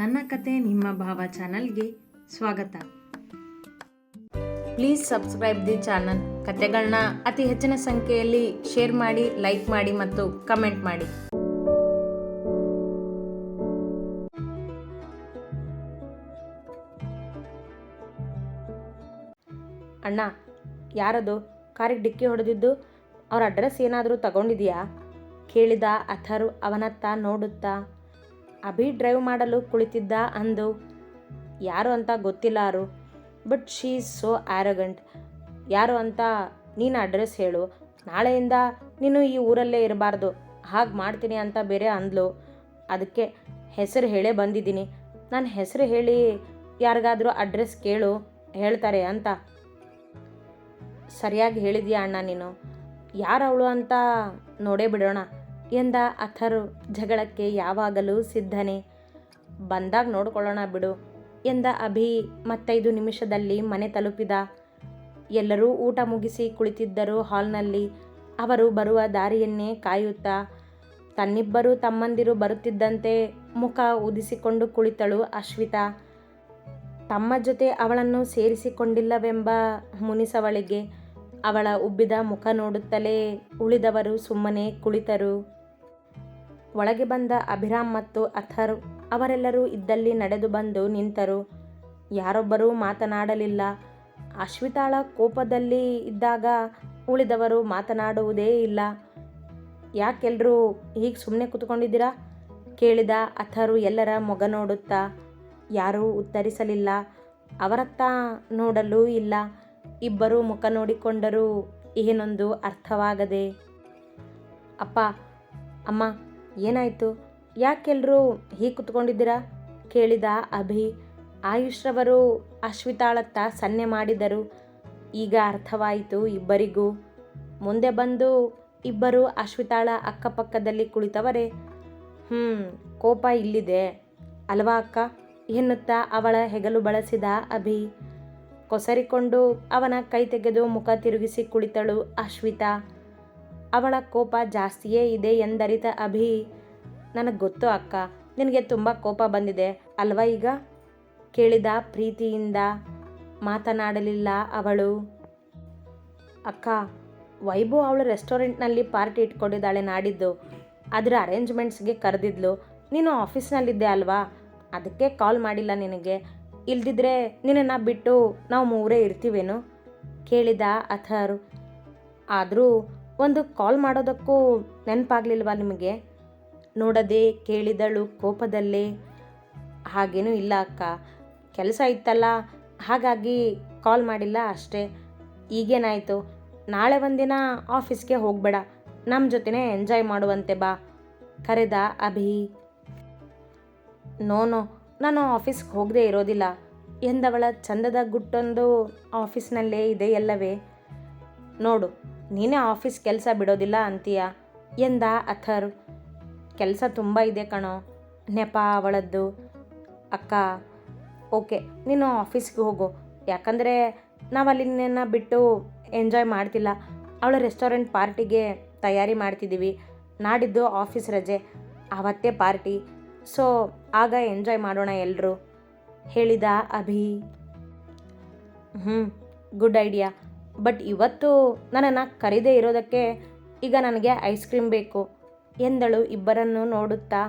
ನನ್ನ ಕತೆ ನಿಮ್ಮ ಭಾವ ಚಾನಲ್ಗೆ ಸ್ವಾಗತ. Please subscribe the channel. ಕತೆಗಳನ್ನ ಅತಿ ಹೆಚ್ಚಿನ ಸಂಖ್ಯೆಯಲ್ಲಿ ಶೇರ್ ಮಾಡಿ, ಲೈಕ್ ಮಾಡಿ ಮತ್ತು ಕಮೆಂಟ್ ಮಾಡಿ. ಅಣ್ಣ, ಯಾರದು? ಕಾರಿಗೆ ಡಿಕ್ಕಿ ಹೊಡೆದಿದ್ದು ಅವ್ರ ಅಡ್ರೆಸ್ ಏನಾದರೂ ತಗೊಂಡಿದೆಯಾ? ಕೇಳಿದ ಅಥರು ಅವನತ್ತ ನೋಡುತ್ತಾ ಅಭಿ ಡ್ರೈವ್ ಮಾಡಲು ಕುಳಿತಿದ್ದ ಅಂದು ಯಾರು ಅಂತ ಗೊತ್ತಿಲ್ಲಾರು but she is so arrogant ಯಾರು ಅಂತ ನೀನು ಅಡ್ರೆಸ್ ಹೇಳು. ನಾಳೆಯಿಂದ ನೀನು ಈ ಊರಲ್ಲೇ ಇರಬಾರ್ದು. ಹಾಗೆ ಮಾಡ್ತೀನಿ ಅಂತ ಬೇರೆ ಅಂದ್ಲು. ಅದಕ್ಕೆ ಹೆಸರು ಹೇಳೇ ಬಂದಿದ್ದೀನಿ. ನಾನು ಹೆಸರು ಹೇಳಿ ಯಾರಿಗಾದರೂ ಅಡ್ರೆಸ್ ಕೇಳು, ಹೇಳ್ತಾರೆ ಅಂತ. ಸರಿಯಾಗಿ ಹೇಳಿದ್ಯಾ ಅಣ್ಣ ನೀನು? ಯಾರವಳು ಅಂತ ನೋಡೇ ಬಿಡೋಣ. ಎಂದ ಅಥರ್ ಜಗಳಕ್ಕೆ ಯಾವಾಗಲೂ ಸಿದ್ಧನೆ. ಬಂದಾಗ ನೋಡ್ಕೊಳ್ಳೋಣ ಬಿಡು ಎಂದ ಅಭಿ ಮತ್ತೈದು ನಿಮಿಷದಲ್ಲಿ ಮನೆ ತಲುಪಿದ. ಎಲ್ಲರೂ ಊಟ ಮುಗಿಸಿ ಕುಳಿತಿದ್ದರು ಹಾಲ್ನಲ್ಲಿ. ಅವರು ಬರುವ ದಾರಿಯನ್ನೇ ಕಾಯುತ್ತಾ. ತನ್ನಿಬ್ಬರು ತಮ್ಮಂದಿರು ಬರುತ್ತಿದ್ದಂತೆ ಮುಖ ಉದಿಸಿಕೊಂಡು ಕುಳಿತಳು ಅಶ್ವಿತಾ. ತಮ್ಮ ಜೊತೆ ಅವಳನ್ನು ಸೇರಿಸಿಕೊಂಡಿಲ್ಲವೆಂಬ ಮುನಿಸವಳಿಗೆ ಅವಳ ಉಬ್ಬಿದ ಮುಖ ನೋಡುತ್ತಲೇ ಉಳಿದವರು ಸುಮ್ಮನೆ ಕುಳಿತರು. ಒಳಗೆ ಬಂದ ಅಭಿರಾಮ್ ಮತ್ತು ಅಥರ್ ಅವರೆಲ್ಲರೂ ಇದ್ದಲ್ಲಿ ನಡೆದು ಬಂದು ನಿಂತರು. ಯಾರೊಬ್ಬರೂ ಮಾತನಾಡಲಿಲ್ಲ. ಅಶ್ವಿತಾಳ ಕೋಪದಲ್ಲಿ ಇದ್ದಾಗ ಉಳಿದವರು ಮಾತನಾಡುವುದೇ ಇಲ್ಲ. ಯಾಕೆಲ್ಲರೂ ಹೀಗೆ ಸುಮ್ಮನೆ ಕೂತ್ಕೊಂಡಿದ್ದೀರಾ? ಕೇಳಿದ ಅಥರು ಎಲ್ಲರ ಮೊಗ ನೋಡುತ್ತಾ, ಯಾರೂ ಉತ್ತರಿಸಲಿಲ್ಲ. ಅವರತ್ತ ನೋಡಲೂ ಇಲ್ಲ. ಇಬ್ಬರು ಮುಖ ನೋಡಿಕೊಂಡರೂ ಏನೊಂದು ಅರ್ಥವಾಗದೆ, ಅಪ್ಪ, ಅಮ್ಮ ಏನಾಯಿತು? ಯಾಕೆಲ್ಲರೂ ಹೀಗೆ ಕುತ್ಕೊಂಡಿದ್ದೀರಾ? ಕೇಳಿದ ಅಭಿ. ಆಯುಷ್ರವರು ಅಶ್ವಿತಾಳತ್ತ ಸನ್ನೆ ಮಾಡಿದರು. ಈಗ ಅರ್ಥವಾಯಿತು ಇಬ್ಬರಿಗೂ. ಮುಂದೆ ಬಂದು ಇಬ್ಬರು ಅಶ್ವಿತಾಳ ಅಕ್ಕಪಕ್ಕದಲ್ಲಿ ಕುಳಿತವರೇ. ಹ್ಞೂ ಕೋಪ ಇಲ್ಲಿದೆ. ಅಲ್ವಾ ಅಕ್ಕ? ಎನ್ನುತ್ತಾ ಅವಳ ಹೆಗಲು ಬಳಸಿದ ಅಭಿ. ಕೊಸರಿಕೊಂಡು ಅವನ ಕೈ ತೆಗೆದು ಮುಖ ತಿರುಗಿಸಿ ಕುಳಿತಳು ಅಶ್ವಿತಾ. ಅವಳ ಕೋಪ ಜಾಸ್ತಿಯೇ ಇದೆ ಎಂದರಿತ ಅಭಿ, ನನಗೆ ಗೊತ್ತು ಅಕ್ಕ, ನಿನಗೆ ತುಂಬ ಕೋಪ ಬಂದಿದೆ, ಅಲ್ವಾ ಈಗ? ಕೇಳಿದ ಪ್ರೀತಿಯಿಂದ ಮಾತನಾಡಲಿಲ್ಲ ಅವಳು. ಅಕ್ಕ ವೈಭು ಅವಳು ರೆಸ್ಟೋರೆಂಟ್ನಲ್ಲಿ ಪಾರ್ಟಿ ಇಟ್ಕೊಂಡಿದ್ದಾಳೆ ನಾಡಿದ್ದು. ಅದರ ಅರೇಂಜ್ಮೆಂಟ್ಸ್ಗೆ ಕರೆದಿದ್ಲು. ನೀನು ಆಫೀಸ್ನಲ್ಲಿದ್ದೆ ಅಲ್ವಾ? ಅದಕ್ಕೆ ಕಾಲ್ ಮಾಡಿಲ್ಲ ನಿನಗೆ. ಇಲ್ದಿದ್ರೆ ನಿನ್ನನ್ನು ಬಿಟ್ಟು ನಾವು ಮೂರೇ ಇರ್ತೀವೇನು? ಕೇಳಿದ ಅಥರ್. ಆದರೂ ಒಂದು ಕಾಲ್ ಮಾಡೋದಕ್ಕೂ ನೆನಪಾಗ್ಲಿಲ್ವಾ ನಿಮಗೆ? ನೋಡದೆ, ಕೇಳಿದಳು, ಕೋಪದಲ್ಲೇ. ಹಾಗೇನೂ ಇಲ್ಲ ಅಕ್ಕ. ಕೆಲಸ ಇತ್ತಲ್ಲ, ಹಾಗಾಗಿ ಕಾಲ್ ಮಾಡಿಲ್ಲ ಅಷ್ಟೇ. ಈಗೇನಾಯಿತು? ನಾಳೆ ಒಂದಿನ ಆಫೀಸ್ಗೆ ಹೋಗಬೇಡ. ನಮ್ಮ ಜೊತೆನೇ ಎಂಜಾಯ್ ಮಾಡುವಂತೆ ಬಾ. ಕರೆದ ಅಭಿ. No no. ನಾನು ಆಫೀಸ್ಗೆ ಹೋಗದೇ ಇರೋದಿಲ್ಲ. ಎಂದವಳ ಚಂದದ ಗುಟ್ಟೊಂದು ಆಫೀಸ್ನಲ್ಲೇ ಇದೆಯಲ್ಲವೇ ನೋಡು. ನೀನೇ ಆಫೀಸ್ ಕೆಲಸ ಬಿಡೋದಿಲ್ಲ ಅಂತೀಯ? ಎಂದ ಅಥರ್. ಕೆಲಸ ತುಂಬ ಇದೆ ಕಣೋ, ನೆಪ ಅವಳದ್ದು. ಅಕ್ಕ, ಓಕೆ, ನೀನು ಆಫೀಸ್ಗೆ ಹೋಗು. ಯಾಕಂದರೆ ನಾವಲ್ಲಿ ನಿನ್ನ ಬಿಟ್ಟು ಎಂಜಾಯ್ ಮಾಡ್ತಿಲ್ಲ. ಅವಳ ರೆಸ್ಟೋರೆಂಟ್ ಪಾರ್ಟಿಗೆ ತಯಾರಿ ಮಾಡ್ತಿದ್ದೀವಿ. ನಾಡಿದ್ದು ಆಫೀಸ್ ರಜೆ, ಆವತ್ತೇ ಪಾರ್ಟಿ. ಸೊ, ಆಗ ಎಂಜಾಯ್ ಮಾಡೋಣ ಎಲ್ಲರೂ ಹೇಳಿದ ಅಭಿ. ಹ್ಞೂ ಗುಡ್ ಐಡಿಯಾ. ಬಟ್ ಇವತ್ತು ನನ್ನನ್ನು ಕರೀದೇ ಇರೋದಕ್ಕೆ ಈಗ ನನಗೆ ಐಸ್ ಕ್ರೀಮ್ ಬೇಕು ಎಂದಳು ಇಬ್ಬರನ್ನು ನೋಡುತ್ತಾ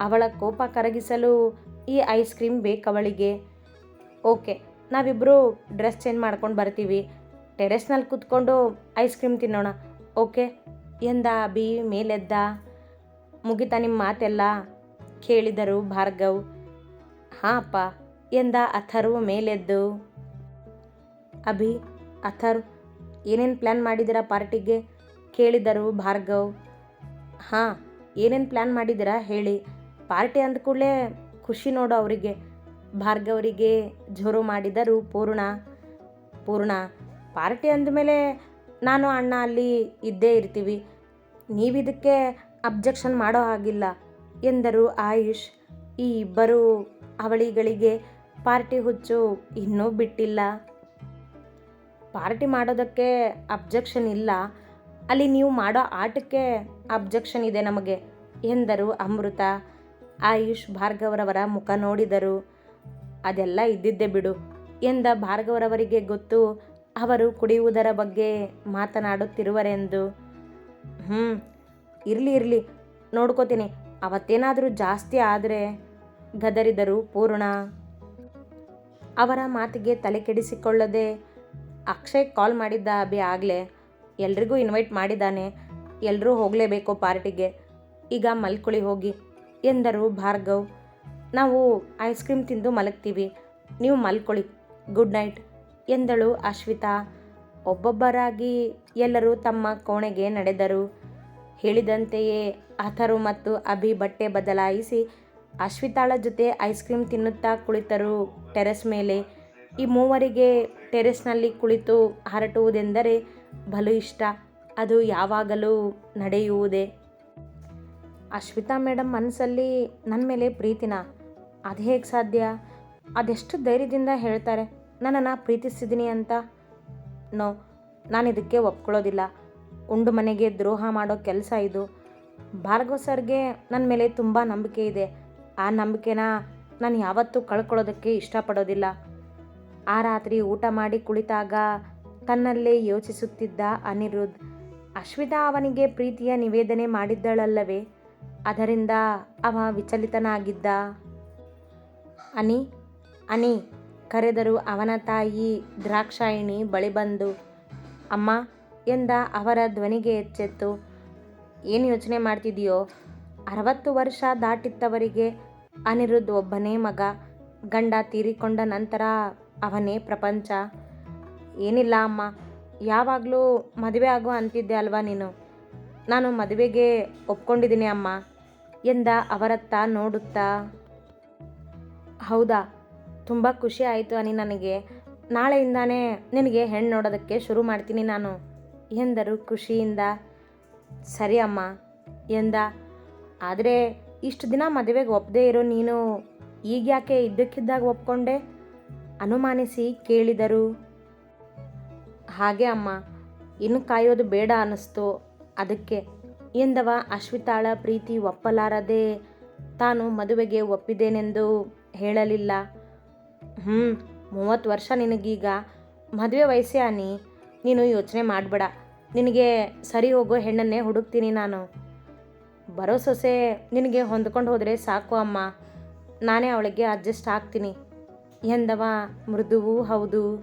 ಅವಳ ಕೋಪ ಕರಗಿಸಲು ಈ ಐಸ್ ಕ್ರೀಮ್ ಬೇಕವಳಿಗೆ ಓಕೆ ನಾವಿಬ್ಬರು ಡ್ರೆಸ್ ಚೇಂಜ್ ಮಾಡ್ಕೊಂಡು ಬರ್ತೀವಿ. ಟೆರೆಸ್ನಲ್ಲಿ ಕೂತ್ಕೊಂಡು ಐಸ್ ಕ್ರೀಮ್ ತಿನ್ನೋಣ. ಓಕೆ, ಎಂದ ಅಭಿ ಮೇಲೆದ್ದ ಮುಗಿತಾ ನಿಮ್ಮ ಮಾತೆಲ್ಲ ಕೇಳಿದರು ಭಾರ್ಗವ್. ಹಾಂ ಅಪ್ಪ, ಎಂದ ಅಥರ್ವ ಮೇಲೆದ್ದು. ಅಭಿ ಅಥರ್, ಏನೇನು ಪ್ಲ್ಯಾನ್ ಮಾಡಿದ್ದೀರಾ ಪಾರ್ಟಿಗೆ? ಕೇಳಿದರು ಭಾರ್ಗವ್. ಹಾಂ, ಏನೇನು ಪ್ಲ್ಯಾನ್ ಮಾಡಿದ್ದೀರಾ ಹೇಳಿ. ಪಾರ್ಟಿ ಅಂದ ಕೂಡಲೇ ಖುಷಿ ನೋಡು ಅವರಿಗೆ. ಭಾರ್ಗವರಿಗೆ ಜೋರು ಮಾಡಿದರು ಪೂರ್ಣ. ಪೂರ್ಣ, ಪಾರ್ಟಿ ಅಂದಮೇಲೆ ನಾನು ಅಣ್ಣ ಅಲ್ಲಿ ಇದ್ದೇ ಇರ್ತೀವಿ. ನೀವಿದಕ್ಕೆ ಅಬ್ಜೆಕ್ಷನ್ ಮಾಡೋ ಹಾಗಿಲ್ಲ ಎಂದರು ಆಯುಷ್. ಈ ಇಬ್ಬರು ಅವಳಿಗಳಿಗೆ ಪಾರ್ಟಿ ಹುಚ್ಚು ಇನ್ನೂ ಬಿಟ್ಟಿಲ್ಲ. ಪಾರ್ಟಿ ಮಾಡೋದಕ್ಕೆ ಅಬ್ಜೆಕ್ಷನ್ ಇಲ್ಲ. ಅಲ್ಲಿ ನೀವು ಮಾಡೋ ಆಟಕ್ಕೆ ಅಬ್ಜೆಕ್ಷನ್ ಇದೆ ನಮಗೆ ಎಂದರು ಅಮೃತ. ಆಯುಷ್ ಭಾರ್ಗವರವರ ಮುಖ ನೋಡಿದರು. ಅದೆಲ್ಲ ಇದ್ದಿದ್ದೆ ಬಿಡು ಎಂದ ಭಾರ್ಗವರವರಿಗೆ ಗೊತ್ತು ಅವರು ಕುಡಿಯುವುದರ ಬಗ್ಗೆ ಮಾತನಾಡುತ್ತಿರುವರೆಂದು. ಹ್ಞೂ ಇರಲಿ ಇರಲಿ, ನೋಡ್ಕೋತೀನಿ. ಅವತ್ತೇನಾದರೂ ಜಾಸ್ತಿ ಆದರೆ ಗದರಿದರು ಪೂರ್ಣ. ಅವರ ಮಾತಿಗೆ ತಲೆ ಕೆಡಿಸಿಕೊಳ್ಳದೆ ಅಕ್ಷಯ್ ಕಾಲ್ ಮಾಡಿದ್ದ ಅಭಿ ಆಗಲೇ ಎಲ್ರಿಗೂ ಇನ್ವೈಟ್ ಮಾಡಿದ್ದಾನೆ. ಎಲ್ಲರೂ ಹೋಗಲೇಬೇಕು ಪಾರ್ಟಿಗೆ. ಈಗ ಮಲ್ಕೊಳ್ಳಿ ಹೋಗಿ ಎಂದರು ಭಾರ್ಗವ್. ನಾವು ಐಸ್ ಕ್ರೀಮ್ ತಿಂದು ಮಲಗ್ತೀವಿ. ನೀವು ಮಲ್ಕೊಳ್ಳಿ ಗುಡ್ ನೈಟ್ ಎಂದಳು ಅಶ್ವಿತಾ. ಒಬ್ಬೊಬ್ಬರಾಗಿ ಎಲ್ಲರೂ ತಮ್ಮ ಕೋಣೆಗೆ ನಡೆದರು. ಹೇಳಿದಂತೆಯೇ ಅಥರು ಮತ್ತು ಅಭಿ ಬಟ್ಟೆ ಬದಲಾಯಿಸಿ ಅಶ್ವಿತಾಳ ಜೊತೆ ಐಸ್ ಕ್ರೀಮ್ ತಿನ್ನುತ್ತಾ ಕುಳಿತರು ಟೆರೆಸ್ ಮೇಲೆ. ಈ ಮೂವರಿಗೆ ಟೆರೆಸ್ನಲ್ಲಿ ಕುಳಿತು ಹರಟುವುದೆಂದರೆ ಬಲು ಇಷ್ಟ. ಅದು ಯಾವಾಗಲೂ ನಡೆಯುವುದೇ. ಅಶ್ವಿತಾ ಮೇಡಮ್ ಮನಸ್ಸಲ್ಲಿ ನನ್ನ ಮೇಲೆ ಪ್ರೀತಿನ? ಅದು ಹೇಗೆ ಸಾಧ್ಯ? ಅದೆಷ್ಟು ಧೈರ್ಯದಿಂದ ಹೇಳ್ತಾರೆ, ನನ್ನನ್ನು ಪ್ರೀತಿಸಿದ್ದೀನಿ ಅಂತ? ನೋ, ನಾನು ಇದಕ್ಕೆ ಒಪ್ಕೊಳ್ಳೋದಿಲ್ಲ. ಉಂಡು ಮನೆಗೆ ದ್ರೋಹ ಮಾಡೋ ಕೆಲಸ ಇದು. ಭಾರ್ಗವ ಸರ್ಗೆ ನನ್ನ ಮೇಲೆ ತುಂಬ ನಂಬಿಕೆ ಇದೆ. ಆ ನಂಬಿಕೆನ ನಾನು ಯಾವತ್ತೂ ಕಳ್ಕೊಳ್ಳೋದಕ್ಕೆ ಇಷ್ಟಪಡೋದಿಲ್ಲ. ಆ ರಾತ್ರಿ ಊಟ ಮಾಡಿ ಕುಳಿತಾಗ ತನ್ನಲ್ಲೇ ಯೋಚಿಸುತ್ತಿದ್ದ ಅನಿರುದ್ಧ್, ಅಶ್ವಿತಾ ಅವನಿಗೆ ಪ್ರೀತಿಯ ನಿವೇದನೆ ಮಾಡಿದ್ದಳಲ್ಲವೇ? ಅದರಿಂದ ಅವ ವಿಚಲಿತನಾಗಿದ್ದ? ಅನಿ ಅನಿ, ಕರೆದರು ಅವನ ತಾಯಿ ದ್ರಾಕ್ಷಾಯಿಣಿ ಬಳಿ ಬಂದು, ಅಮ್ಮ, ಎಂದ ಅವರ ಧ್ವನಿಗೆ ಎಚ್ಚೆತ್ತು, ಏನು ಯೋಚನೆ ಮಾಡ್ತಿದೆಯೋ? ಅರವತ್ತು ವರ್ಷ ದಾಟಿತ್ತವರಿಗೆ, ಅನಿರುದ್ಧ್ ಒಬ್ಬನೇ ಮಗ, ಗಂಡ ತೀರಿಕೊಂಡ ನಂತರ ಅವನೇ ಪ್ರಪಂಚ. ಏನಿಲ್ಲ ಅಮ್ಮ, ಯಾವಾಗಲೂ ಮದುವೆ ಆಗೋ ಅಂತಿದ್ದೆ ಅಲ್ವಾ ನೀನು? ನಾನು ಮದುವೆಗೆ ಒಪ್ಕೊಂಡಿದ್ದೀನಿ ಅಮ್ಮ, ಎಂದ ಅವರತ್ತ ನೋಡುತ್ತಾ? ಹೌದಾ, ತುಂಬ ಖುಷಿ ಆಯಿತು ಅನಿ ನನಗೆ. ನಾಳೆಯಿಂದಾನೇ ನಿನಗೆ ಹೆಣ್ಣು ನೋಡೋದಕ್ಕೆ ಶುರು ಮಾಡ್ತೀನಿ ನಾನು, ಎಂದರು ಖುಷಿಯಿಂದ. ಸರಿ ಅಮ್ಮ, ಎಂದ. ಆದರೆ ಇಷ್ಟು ದಿನ ಮದುವೆಗೆ ಒಪ್ಪದೇ ಇರೋ ನೀನು ಈಗ ಯಾಕೆ ಇದ್ದಕ್ಕಿದ್ದಾಗ ಒಪ್ಕೊಂಡೆ? ಅನುಮಾನಿಸಿ ಕೇಳಿದರು. ಹಾಗೆ ಅಮ್ಮ, ಇನ್ನು ಕಾಯೋದು ಬೇಡ ಅನ್ನಿಸ್ತು. ಅದಕ್ಕೆ ಎಂದವ ಅಶ್ವಿತಾಳ ಪ್ರೀತಿ ಒಪ್ಪಲಾರದೆ, ತಾನು ಮದುವೆಗೆ ಒಪ್ಪಿದ್ದೇನೆಂದು ಹೇಳಲಿಲ್ಲ. ಹ್ಞೂ ಮೂವತ್ತು ವರ್ಷ ನಿನಗೀಗ. ಮದುವೆ ವಯಸ್ಸೇ ಅನಿ. ನೀನು ಯೋಚನೆ ಮಾಡಬೇಡ. ನಿನಗೆ ಸರಿ ಹೋಗೋ ಹೆಣ್ಣನ್ನೇ ಹುಡುಕ್ತೀನಿ ನಾನು. ಬರೋ ಸೊಸೆ ನಿನಗೆ ಹೊಂದ್ಕೊಂಡು ಹೋದರೆ ಸಾಕು ಅಮ್ಮ. ನಾನೇ ಅವಳಿಗೆ ಅಡ್ಜಸ್ಟ್ ಆಗ್ತೀನಿ. ಎಂದವ ಮೃದುವು ಹೌದು.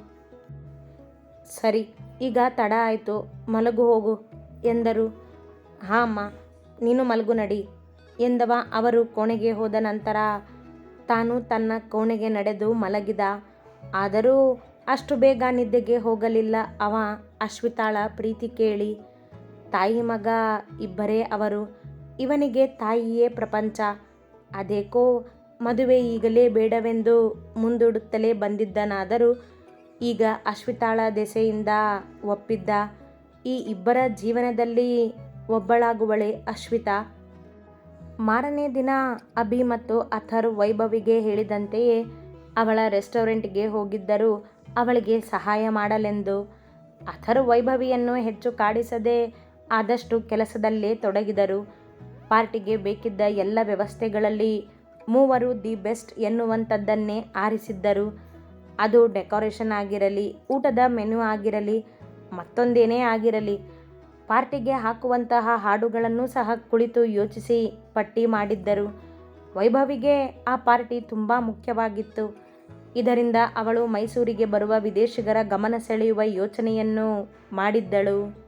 ಸರಿ, ಈಗ ತಡ ಆಯಿತು, ಮಲಗು ಹೋಗು ಎಂದರು. ಹಾಮ್ಮ, ನೀನು ಮಲಗು ನಡಿ ಎಂದವ ಅವರು ಕೋಣೆಗೆ ಹೋದ ನಂತರ ತಾನು ತನ್ನ ಕೋಣೆಗೆ ನಡೆದು ಮಲಗಿದ. ಆದರೂ ಅಷ್ಟು ಬೇಗ ನಿದ್ದೆಗೆ ಹೋಗಲಿಲ್ಲ. ಅವ ಅಶ್ವಿತಾಳ ಪ್ರೀತಿ ಕೇಳಿ, ತಾಯಿ ಮಗ ಇಬ್ಬರೇ ಅವರು, ಇವನಿಗೆ ತಾಯಿಯೇ ಪ್ರಪಂಚ. ಅದೇಕೋ ಮದುವೆ ಈಗಲೇ ಬೇಡವೆಂದು ಮುಂದೂಡುತ್ತಲೇ ಬಂದಿದ್ದನಾದರೂ ಈಗ ಅಶ್ವಿತಾಳ ದೆಸೆಯಿಂದ ಒಪ್ಪಿದ್ದ ಈ ಇಬ್ಬರ ಜೀವನದಲ್ಲಿ ಒಬ್ಬಳಾಗುವಳೆ ಅಶ್ವಿತಾ. ಮಾರನೇ ದಿನ ಅಭಿ ಮತ್ತು ಅಥರ್ ವೈಭವಿಗೆ ಹೇಳಿದಂತೆಯೇ ಅವಳ ರೆಸ್ಟೋರೆಂಟ್ಗೆ ಹೋಗಿದ್ದರು ಅವಳಿಗೆ ಸಹಾಯ ಮಾಡಲೆಂದು. ಅಥರ್ ವೈಭವಿಯನ್ನು ಹೆಚ್ಚು ಕಾಡಿಸದೆ ಆದಷ್ಟು ಕೆಲಸದಲ್ಲೇ ತೊಡಗಿದರು. ಪಾರ್ಟಿಗೆ ಬೇಕಿದ್ದ ಎಲ್ಲ ವ್ಯವಸ್ಥೆಗಳಲ್ಲಿ ಮೂವರು ದಿ ಬೆಸ್ಟ್ ಎನ್ನುವಂಥದ್ದನ್ನೇ ಆರಿಸಿದ್ದರು. ಅದು ಡೆಕೋರೇಷನ್ ಆಗಿರಲಿ, ಊಟದ ಮೆನು ಆಗಿರಲಿ, ಮತ್ತೊಂದೇನೇ ಆಗಿರಲಿ, ಪಾರ್ಟಿಗೆ ಹಾಕುವಂತಹ ಹಾಡುಗಳನ್ನು ಸಹ ಕುಳಿತು ಯೋಚಿಸಿ ಪಟ್ಟಿ ಮಾಡಿದ್ದರು. ವೈಭವಿಗೆ ಆ ಪಾರ್ಟಿ ತುಂಬ ಮುಖ್ಯವಾಗಿತ್ತು. ಇದರಿಂದ ಅವಳು ಮೈಸೂರಿಗೆ ಬರುವ ವಿದೇಶಿಗರ ಗಮನ ಸೆಳೆಯುವ ಯೋಚನೆಯನ್ನು ಮಾಡಿದ್ದಳು.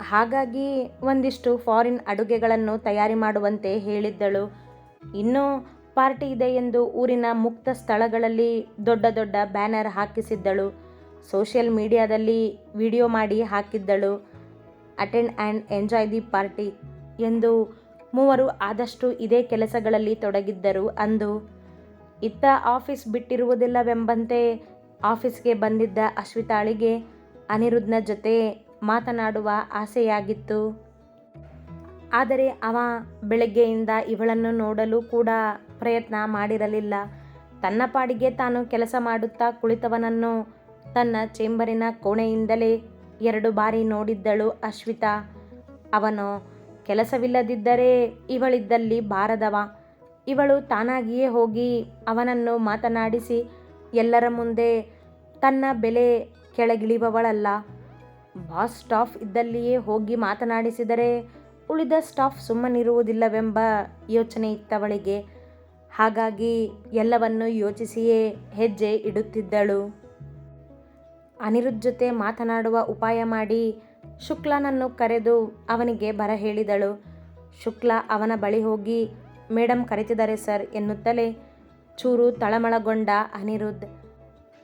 ಹಾಗಾಗಿ ಒಂದಿಷ್ಟು ಫಾರಿನ್ ಅಡುಗೆಗಳನ್ನು ತಯಾರಿ ಮಾಡುವಂತೆ ಹೇಳಿದ್ದಳು. ಇನ್ನು ಪಾರ್ಟಿ ಇದೆ ಎಂದು ಊರಿನ ಮುಕ್ತ ಸ್ಥಳಗಳಲ್ಲಿ ದೊಡ್ಡ ದೊಡ್ಡ ಬ್ಯಾನರ್ ಹಾಕಿಸಿದ್ದಳು. ಸೋಷಿಯಲ್ ಮೀಡಿಯಾದಲ್ಲಿ ವಿಡಿಯೋ ಮಾಡಿ ಹಾಕಿದ್ದಳು. Attend and enjoy the party ಎಂದು ಮೂವರು ಆದಷ್ಟು ಇದೇ ಕೆಲಸಗಳಲ್ಲಿ ತೊಡಗಿದ್ದರು ಅಂದು. ಇತ್ತ ಆಫೀಸ್ ಬಿಟ್ಟಿರುವುದಿಲ್ಲವೆಂಬಂತೆ ಆಫೀಸ್ಗೆ ಬಂದಿದ್ದ ಅಶ್ವಿತಾಳಿಗೆ ಅನಿರುದ್ಧನ ಜೊತೆ ಮಾತನಾಡುವ ಆಸೆಯಾಗಿತ್ತು. ಆದರೆ ಅವ ಬೆಳಗ್ಗೆಯಿಂದ ಇವಳನ್ನು ನೋಡಲು ಕೂಡ ಪ್ರಯತ್ನ ಮಾಡಿರಲಿಲ್ಲ. ತನ್ನ ಪಾಡಿಗೆ ತಾನು ಕೆಲಸ ಮಾಡುತ್ತಾ ಕುಳಿತವನನ್ನು ತನ್ನ ಚೇಂಬರಿನ ಕೋಣೆಯಿಂದಲೇ ಎರಡು ಬಾರಿ ನೋಡಿದ್ದಳು ಅಶ್ವಿತಾ. ಅವನು, ಕೆಲಸವಿಲ್ಲದಿದ್ದರೆ ಇವಳಿದ್ದಲ್ಲಿ ಬಾರದವ. ಇವಳು ತಾನಾಗಿಯೇ ಹೋಗಿ ಅವನನ್ನು ಮಾತನಾಡಿಸಿ ಎಲ್ಲರ ಮುಂದೆ ತನ್ನ ಬೆಲೆ ಕೆಳಗಿಳಿಯುವವಳಲ್ಲ ಬಾಸ್ ಸ್ಟಾಫ್ ಇದ್ದಲ್ಲಿಯೇ ಹೋಗಿ ಮಾತನಾಡಿಸಿದರೆ ಉಳಿದ ಸ್ಟಾಫ್ ಸುಮ್ಮನಿರುವುದಿಲ್ಲವೆಂಬ ಯೋಚನೆ ಇತ್ತವಳಿಗೆ. ಹಾಗಾಗಿ ಎಲ್ಲವನ್ನು ಯೋಚಿಸಿಯೇ ಹೆಜ್ಜೆ ಇಡುತ್ತಿದ್ದಳು. ಅನಿರುದ್ಧ ಜೊತೆ ಮಾತನಾಡುವ ಉಪಾಯ ಮಾಡಿ ಶುಕ್ಲನನ್ನು ಕರೆದು ಅವನಿಗೆ ಬರ ಹೇಳಿದಳು. ಶುಕ್ಲ ಅವನ ಬಳಿ ಹೋಗಿ ಮೇಡಮ್ ಕರೆತಿದ್ದಾರೆ ಸರ್ ಎನ್ನುತ್ತಲೇ ಚೂರು ತಳಮಳಗೊಂಡ ಅನಿರುದ್ಧ.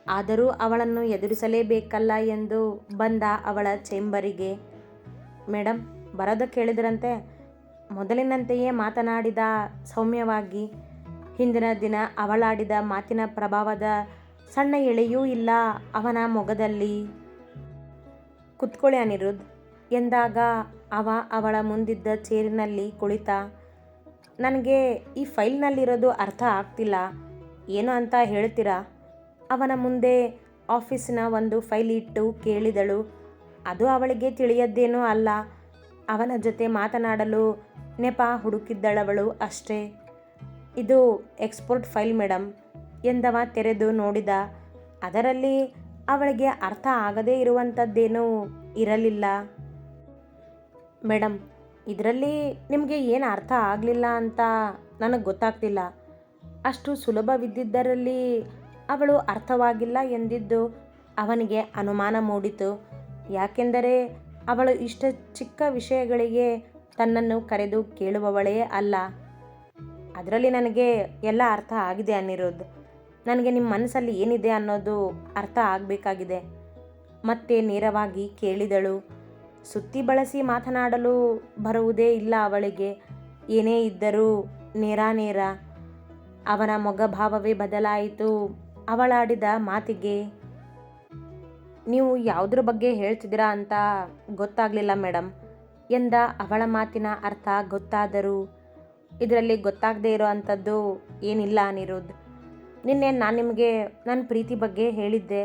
ಆದರೂ ಅವಳನ್ನು ಎದುರಿಸಲೇಬೇಕಲ್ಲ ಎಂದು ಬಂದ ಅವಳ ಚೇಂಬರಿಗೆ. ಮೇಡಮ್ ಬರೋದಕ್ಕೆ ಹೇಳಿದ್ರಂತೆ ಮೊದಲಿನಂತೆಯೇ ಮಾತನಾಡಿದ ಸೌಮ್ಯವಾಗಿ, ಹಿಂದಿನ ದಿನ ಅವಳಾಡಿದ ಮಾತಿನ ಪ್ರಭಾವದ ಸಣ್ಣ ಎಳೆಯೂ ಇಲ್ಲ ಅವನ ಮೊಗದಲ್ಲಿ. ಕುತ್ಕೊಳ್ಳಿ ಅನಿರುದ್ಧ್ ಎಂದಾಗ ಅವ ಅವಳ ಮುಂದಿದ್ದ ಚೇರಿನಲ್ಲಿ ಕುಳಿತ, ನನಗೆ ಈ ಫೈಲ್ನಲ್ಲಿರೋದು ಅರ್ಥ ಆಗ್ತಿಲ್ಲ. ಏನು ಅಂತ ಹೇಳ್ತೀರಾ? ಅವನ ಮುಂದೆ ಆಫೀಸಿನ ಒಂದು ಫೈಲ್ ಇಟ್ಟು ಕೇಳಿದಳು. ಅದು ಅವಳಿಗೆ ತಿಳಿಯದ್ದೇನೂ ಅಲ್ಲ. ಅವನ ಜೊತೆ ಮಾತನಾಡಲು ನೆಪ ಹುಡುಕಿದ್ದಳವಳು ಅಷ್ಟೇ. ಇದು ಎಕ್ಸ್ಪೋರ್ಟ್ ಫೈಲ್ ಮೇಡಮ್ ಎಂದವ ತೆರೆದು ನೋಡಿದ. ಅದರಲ್ಲಿ ಅವಳಿಗೆ ಅರ್ಥ ಆಗದೇ ಇರುವಂಥದ್ದೇನೂ ಇರಲಿಲ್ಲ. ಮೇಡಮ್ ಇದರಲ್ಲಿ ನಿಮಗೆ ಏನು ಅರ್ಥ ಆಗಲಿಲ್ಲ ಅಂತ ನನಗೆ ಗೊತ್ತಾಗ್ತಿಲ್ಲ. ಅಷ್ಟು ಸುಲಭವಿದ್ದಿದ್ದರಲ್ಲಿ ಅವಳು ಅರ್ಥವಾಗಿಲ್ಲ ಎಂದಿದ್ದು ಅವನಿಗೆ ಅನುಮಾನ ಮೂಡಿತು. ಯಾಕೆಂದರೆ ಅವಳು ಇಷ್ಟ ಚಿಕ್ಕ ವಿಷಯಗಳಿಗೆ ತನ್ನನ್ನು ಕರೆದು ಕೇಳುವವಳೇ ಅಲ್ಲ. ಅದರಲ್ಲಿ ನನಗೆ ಎಲ್ಲ ಅರ್ಥ ಆಗಿದೆ ಅನ್ನಿರೋದು ನನಗೆ ನಿಮ್ಮ ಮನಸ್ಸಲ್ಲಿ ಏನಿದೆ ಅನ್ನೋದು ಅರ್ಥ ಆಗಬೇಕಾಗಿದೆ. ಮತ್ತೆ ನೇರವಾಗಿ ಕೇಳಿದಳು, ಸುತ್ತಿ ಬಳಸಿ ಮಾತನಾಡಲು ಬರುವುದೇ ಇಲ್ಲ ಅವಳಿಗೆ. ಏನೇ ಇದ್ದರೂ ನೇರ ನೇರ ಅವನ ಮೊಗಭಾವವೇ ಬದಲಾಯಿತು. ಅವಳಾಡಿದ ಮಾತಿಗೆ ನೀವು ಯಾವುದ್ರ ಬಗ್ಗೆ ಹೇಳ್ತಿದ್ದೀರಾ ಅಂತ ಗೊತ್ತಾಗಲಿಲ್ಲ ಮೇಡಮ್. ಎಂದ ಅವಳ ಮಾತಿನ ಅರ್ಥ ಗೊತ್ತಾದರೂ ಇದರಲ್ಲಿ ಗೊತ್ತಾಗದೇ ಇರೋ ಅಂಥದ್ದು ಏನಿಲ್ಲ ಅನಿರುದ್ಧ್. ನಿನ್ನೆ ನಾನು ನಿಮಗೆ ನನ್ನ ಪ್ರೀತಿ ಬಗ್ಗೆ ಹೇಳಿದ್ದೆ.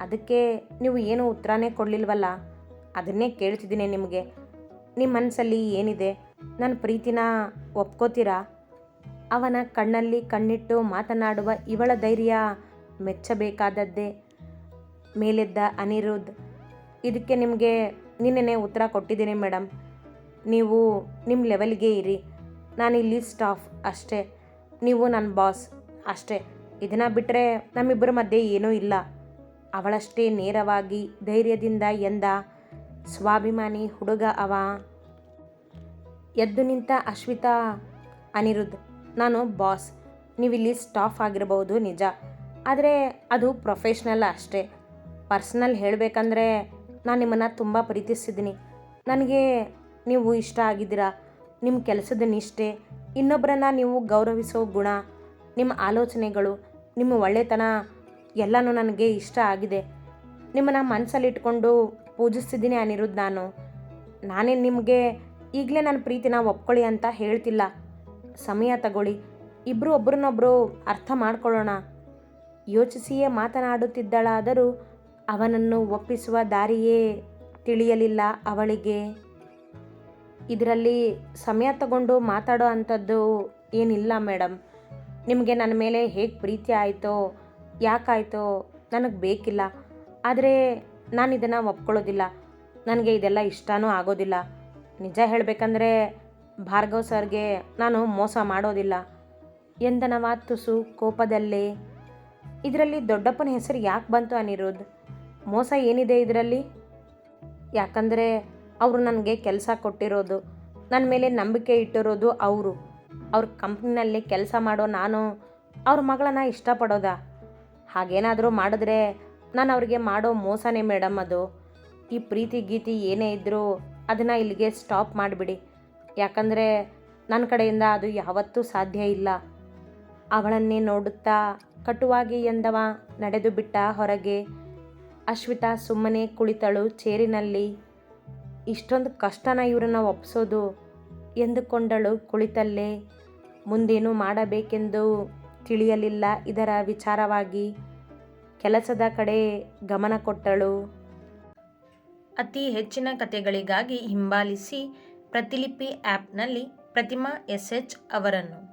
ಅದಕ್ಕೆ ನೀವು ಏನು ಉತ್ತರನೇ ಕೊಡಲಿಲ್ವಲ್ಲ? ಅದನ್ನೇ ಕೇಳ್ತಿದ್ದೀನಿ ನಿಮಗೆ. ನಿಮ್ಮ ಮನಸ್ಸಲ್ಲಿ ಏನಿದೆ? ನನ್ನ ಪ್ರೀತಿನ ಒಪ್ಕೋತೀರಾ? ಅವನ ಕಣ್ಣಲ್ಲಿ ಕಣ್ಣಿಟ್ಟು ಮಾತನಾಡುವ ಇವಳ ಧೈರ್ಯ ಮೆಚ್ಚಬೇಕಾದದ್ದೇ ಮೇಲೆದ್ದ ಅನಿರುದ್ಧ್. ಇದಕ್ಕೆ ನಿಮಗೆ ನಿನ್ನೆ ಉತ್ತರ ಕೊಟ್ಟಿದ್ದೀನಿ ಮೇಡಮ್ ನೀವು ನಿಮ್ಮ ಲೆವೆಲ್ಗೆ ಇರಿ. ನಾನಿಲ್ಲಿ ಸ್ಟಾಫ್ ಅಷ್ಟೇ. ನೀವು ನನ್ನ ಬಾಸ್ ಅಷ್ಟೇ. ಇದನ್ನು ಬಿಟ್ಟರೆ ನಮ್ಮಿಬ್ಬರ ಮಧ್ಯೆ ಏನೂ ಇಲ್ಲ. ಅವಳಷ್ಟೇ ನೇರವಾಗಿ ಧೈರ್ಯದಿಂದ ಎಂದ ಸ್ವಾಭಿಮಾನಿ ಹುಡುಗ ಅವ. ಎದ್ದು ನಿಂತ ಅಶ್ವಿತಾ ಅನಿರುದ್ಧ್. ನಾನು ಬಾಸ್. ನೀವಿಲ್ಲಿ ಸ್ಟಾಫ್ ಆಗಿರಬಹುದು ನಿಜ. ಆದರೆ ಅದು ಪ್ರೊಫೆಷ್ನಲ್ ಅಷ್ಟೇ. ಪರ್ಸ್ನಲ್ ಹೇಳಬೇಕಂದ್ರೆ ನಾನು ನಿಮ್ಮನ್ನು ತುಂಬ ಪ್ರೀತಿಸಿದ್ದೀನಿ ನನಗೆ ನೀವು ಇಷ್ಟ ಆಗಿದ್ದೀರಾ? ನಿಮ್ಮ ಕೆಲಸದ ನಿಷ್ಠೆ ಇನ್ನೊಬ್ಬರನ್ನ ನೀವು ಗೌರವಿಸೋ ಗುಣ ನಿಮ್ಮ ಆಲೋಚನೆಗಳು, ನಿಮ್ಮ ಒಳ್ಳೆತನ ಎಲ್ಲನೂ ನನಗೆ ಇಷ್ಟ ಆಗಿದೆ. ನಿಮ್ಮನ್ನು ಮನಸ್ಸಲ್ಲಿಟ್ಕೊಂಡು ಪೂಜಿಸ್ತಿದ್ದೀನಿ ಅನಿರುದ್ಧ ನಾನು. ನಾನೇ ನಿಮಗೆ ಈಗಲೇ ನನ್ನ ಪ್ರೀತಿನ ಒಪ್ಕೊಳ್ಳಿ ಅಂತ ಹೇಳ್ತಿಲ್ಲ. ಸಮಯ ತಗೊಳ್ಳಿ. ಇಬ್ಬರು ಒಬ್ರನ್ನೊಬ್ಬರು ಅರ್ಥ ಮಾಡ್ಕೊಳ್ಳೋಣ. ಯೋಚಿಸಿಯೇ ಮಾತನಾಡುತ್ತಿದ್ದಳಾದರೂ ಅವನನ್ನು ಒಪ್ಪಿಸುವ ದಾರಿಯೇ ತಿಳಿಯಲಿಲ್ಲ ಅವಳಿಗೆ. ಇದರಲ್ಲಿ ಸಮಯ ತಗೊಂಡು ಮಾತಾಡೋ ಅಂಥದ್ದು ಏನಿಲ್ಲ ಮೇಡಮ್ ನಿಮಗೆ ನನ್ನ ಮೇಲೆ ಹೇಗೆ ಪ್ರೀತಿ ಆಯಿತೋ, ಯಾಕಾಯಿತೋ ನನಗೆ ಬೇಕಿಲ್ಲ. ಆದರೆ ನಾನು ಇದನ್ನು ಒಪ್ಕೊಳ್ಳೋದಿಲ್ಲ. ನನಗೆ ಇದೆಲ್ಲ ಇಷ್ಟನೂ ಆಗೋದಿಲ್ಲ. ನಿಜ ಹೇಳಬೇಕಂದ್ರೆ ಭಾರ್ಗವ್ ಸರ್ಗೆ ನಾನು ಮೋಸ ಮಾಡೋದಿಲ್ಲ. ಎಂದನವ ತುಸು ಕೋಪದಲ್ಲೇ. ಇದರಲ್ಲಿ ದೊಡ್ಡಪ್ಪನ ಹೆಸರು ಯಾಕೆ ಬಂತು ಅನಿರುದ್ಧ್ ಮೋಸ ಏನಿದೆ ಇದರಲ್ಲಿ? ಯಾಕಂದರೆ ಅವರು ನನಗೆ ಕೆಲಸ ಕೊಟ್ಟಿರೋದು ನನ್ನ ಮೇಲೆ ನಂಬಿಕೆ ಇಟ್ಟಿರೋದು ಅವರು. ಅವ್ರ ಕಂಪ್ನಿನಲ್ಲಿ ಕೆಲಸ ಮಾಡೋ ನಾನು ಅವ್ರ ಮಗಳನ್ನ ಇಷ್ಟಪಡೋದಾ? ಹಾಗೇನಾದರೂ ಮಾಡಿದ್ರೆ ನಾನು ಅವ್ರಿಗೆ ಮಾಡೋ ಮೋಸನೇ ಮೇಡಮ್ ಅದು. ಈ ಪ್ರೀತಿ ಗೀತಿ ಏನೇ ಇದ್ದರೂ ಅದನ್ನು ಇಲ್ಲಿಗೆ ಸ್ಟಾಪ್ ಮಾಡಿಬಿಡಿ. ಯಾಕಂದರೆ ನನ್ನ ಕಡೆಯಿಂದ ಅದು ಯಾವತ್ತೂ ಸಾಧ್ಯ ಇಲ್ಲ. ಅವಳನ್ನೇ ನೋಡುತ್ತಾ ಕಟುವಾಗಿ ಎಂದವ ನಡೆದು ಬಿಟ್ಟ ಹೊರಗೆ ಅಶ್ವಿತಾ ಸುಮ್ಮನೆ ಕುಳಿತಳು, ಚೇರಿನಲ್ಲಿ ಇಷ್ಟೊಂದು ಕಷ್ಟನ ಇವರನ್ನ ಒಪ್ಪಿಸೋದು ಎಂದುಕೊಂಡಳು ಕುಳಿತಲ್ಲೇ. ಮುಂದೇನು ಮಾಡಬೇಕೆಂದು ತಿಳಿಯಲಿಲ್ಲ ಇದರ ವಿಚಾರವಾಗಿ. ಕೆಲಸದ ಕಡೆ ಗಮನ ಕೊಟ್ಟಳು. ಅತಿ ಹೆಚ್ಚಿನ ಕಥೆಗಳಿಗಾಗಿ ಹಿಂಬಾಲಿಸಿ ಪ್ರತಿಲಿಪಿ ಆ್ಯಪ್ನಲ್ಲಿ ಪ್ರತಿಮಾ ಎಸ್ ಎಚ್ ಅವರನ್ನು.